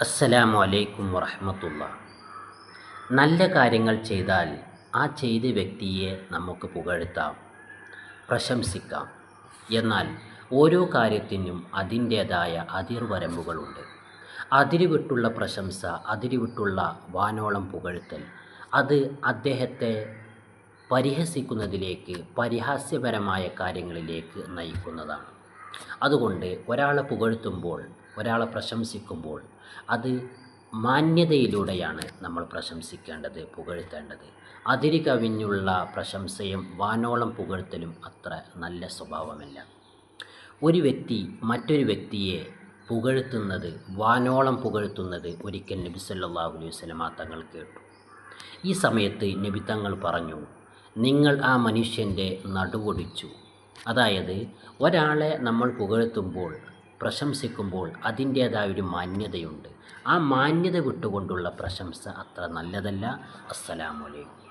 അസ്സലാമു അലൈക്കും വറഹമത്തുള്ള നല്ല കാര്യങ്ങൾ ചെയ്താൽ ആ ചെയ്ത വ്യക്തിയെ നമുക്ക് പുകഴ്ത്താം പ്രശംസിക്കാം. എന്നാൽ ഓരോ കാര്യത്തിനും അതിന്റേതായ അതിർവരമ്പുകളുണ്ട്. അതിരുവിട്ടുള്ള പ്രശംസ അതിരുവിട്ടുള്ള വാനോളം പുകഴ്ത്തൽ അത് അദ്ദേഹത്തെ പരിഹസിക്കുന്നതിലേക്ക് പരിഹാസ്യപരമായ കാര്യങ്ങളിലേക്ക് നയിക്കുന്നതാണ്. അതുകൊണ്ട് ഒരാളെ പുകഴ്ത്തുമ്പോൾ ഒരാളെ പ്രശംസിക്കുമ്പോൾ അത് മാന്യതയിലൂടെയാണ് നമ്മൾ പ്രശംസിക്കേണ്ടത് പുകഴ്ത്തേണ്ടത്. അതിരി കവിഞ്ഞുള്ള പ്രശംസയും വാനോളം പുകഴ്ത്തലും അത്ര നല്ല സ്വഭാവമല്ല. ഒരു വ്യക്തി മറ്റൊരു വ്യക്തിയെ പുകഴ്ത്തുന്നത് വാനോളം പുകഴ്ത്തുന്നത് ഒരിക്കൽ നബി സല്ലല്ലാഹു അലൈഹി വസല്ലമ തങ്ങൾ കേട്ടു. ഈ സമയത്ത് നബി തങ്ങൾ പറഞ്ഞു നിങ്ങൾ ആ മനുഷ്യന്റെ നടുവൊടിച്ചു അതായത് ഒരാളെ നമ്മൾ പുകഴ്ത്തുമ്പോൾ പ്രശംസിക്കുമ്പോൾ അതിന്റേതായ ഒരു മാന്യതയുണ്ട്. ആ മാന്യത വിട്ടുകൊണ്ടുള്ള പ്രശംസ അത്ര നല്ലതല്ല. അസ്സലാമലൈക്കും